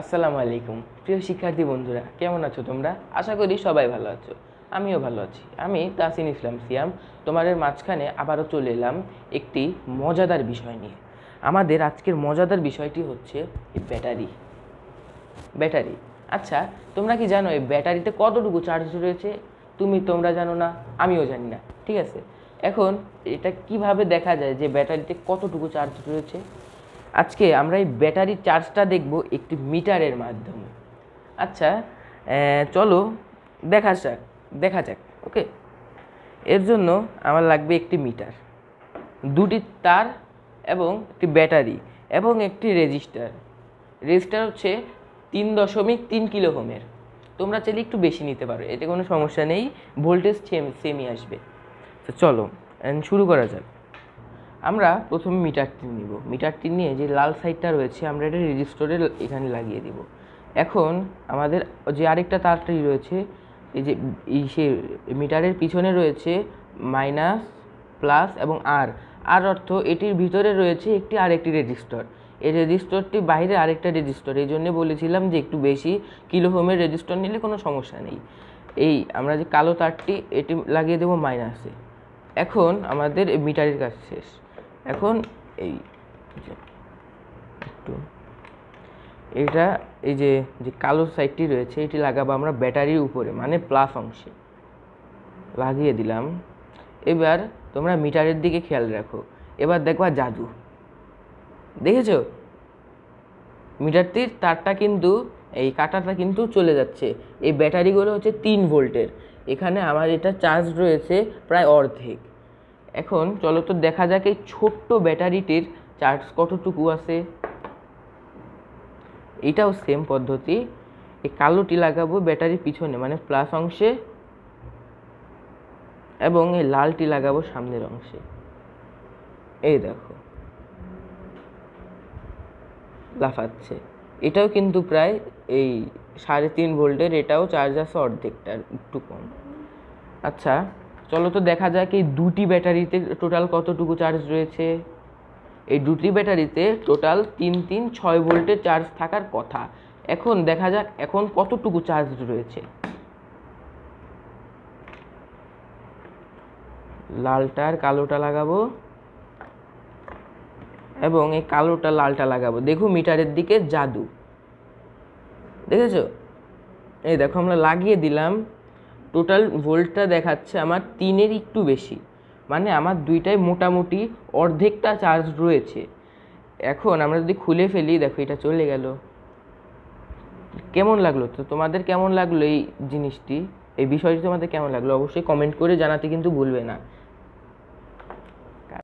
আসসালামু আলাইকুম। প্রিয় শিক্ষার্থী বন্ধুরা, কেমন আছো তোমরা? আশা করি সবাই ভালো আছো। আমিও ভালো আছি। আমি তাসিন ইসলাম সিয়াম। তোমাদের মাঝখানে আবারও চলে এলাম একটি মজাদার বিষয় নিয়ে। আমাদের আজকের মজাদার বিষয়টি হচ্ছে ব্যাটারি। ব্যাটারি। আচ্ছা তোমরা কি জানো এই ব্যাটারিতে কতটুকু চার্জ রয়েছে? তুমি তোমরা জানো না, আমিও জানি না, ঠিক আছে? এখন এটা কীভাবে দেখা যায় যে ব্যাটারিতে কতটুকু চার্জ রয়েছে? আজকে আমরা এই ব্যাটারির চার্জটা দেখব একটি মিটারের মাধ্যমে। আচ্ছা চলো দেখা যাক দেখা যাক, ওকে? এর জন্য আমার লাগবে একটি মিটার, দুটি তার এবং একটি ব্যাটারি এবং একটি রেজিস্টার। রেজিস্টার হচ্ছে তিন দশমিক তিন কিলো হোমের তোমরা চাইলে একটু বেশি নিতে পারো, এতে কোনো সমস্যা নেই, ভোল্টেজ সেম, সেমই আসবে। তো চলো শুরু করা যাক। আমরা প্রথমে মিটারটি নিব। মিটারটি নিয়ে যে লাল সাইডটা রয়েছে, আমরা এটা রেজিস্টরে এখানে লাগিয়ে দিব। এখন আমাদের যে আরেকটা তারটি রয়েছে, এই যে এই সে মিটারের পিছনে রয়েছে মাইনাস প্লাস এবং আর। আর অর্থ এটির ভিতরে রয়েছে একটি আরেকটি রেজিস্টর। এই রেজিস্টরটি বাইরে আরেকটা রেজিস্টর। এই জন্যে বলেছিলাম যে একটু বেশি কিলোহোমের রেজিস্টর নিলে কোনো সমস্যা নেই। এই আমরা যে কালো তারটি এটি লাগিয়ে দেবো মাইনাসে। এখন আমাদের মিটারের কাজ শেষ। এখন এই একটু, এটা এই যে যে কালো সাইডটি রয়েছে, এটি লাগাবো আমরা ব্যাটারির উপরে মানে প্লাস অংশে। লাগিয়ে দিলাম। এবার তোমরা মিটারের দিকে খেয়াল রাখো। এবার দেখবা জাদু। দেখেছ? মিটারটির তারটা কিন্তু, এই কাটাটা কিন্তু চলে যাচ্ছে। এই ব্যাটারিগুলো হচ্ছে তিন ভোল্টের। এখানে আমার এটা চার্জ রয়েছে প্রায় অর্ধেক। এখন চলো তো দেখা যাক এই ছোট্ট ব্যাটারিটির চার্জ কতটুকু আছে। এটাও সেম পদ্ধতি। এই কালোটি লাগাবো ব্যাটারির পিছনে মানে প্লাস অংশে, এবং এই লালটি লাগাবো সামনের অংশে। এই দেখো। লাফাচ্ছে। এটাও কিন্তু প্রায় এই সাড়ে তিন ভোল্টের, এটাও চার্জ আছে অর্ধেকটার, একটু কম। আচ্ছা চলো তো দেখা যাক এই দুটি ব্যাটারিতে টোটাল কতটুকু চার্জ রয়েছে। এই দুটি ব্যাটারিতে টোটাল তিন তিন, ছয় ভোল্টের চার্জ থাকার কথা। এখন দেখা যাক এখন কতটুকু চার্জ রয়েছে। লালটা আর কালোটা লাগাবো। এবং এই কালোটা লালটা লাগাবো। দেখো মিটারের দিকে জাদু। দেখেছ? এই দেখো, আমরা লাগিয়ে দিলাম। টোটাল ভোল্টটা দেখাচ্ছে আমার তিনের একটু বেশি। মানে আমার দুইটাই মোটামুটি অর্ধেকটা চার্জ রয়েছে। এখন আমরা যদি খুলে ফেলি, দেখো এটা চলে গেল। কেমন লাগল? তো তোমাদের কেমন লাগল এই জিনিসটি? এই বিষয়টি তোমাদের কেমন লাগল? অবশ্যই কমেন্ট করে জানাতে কিন্তু ভুলবে না।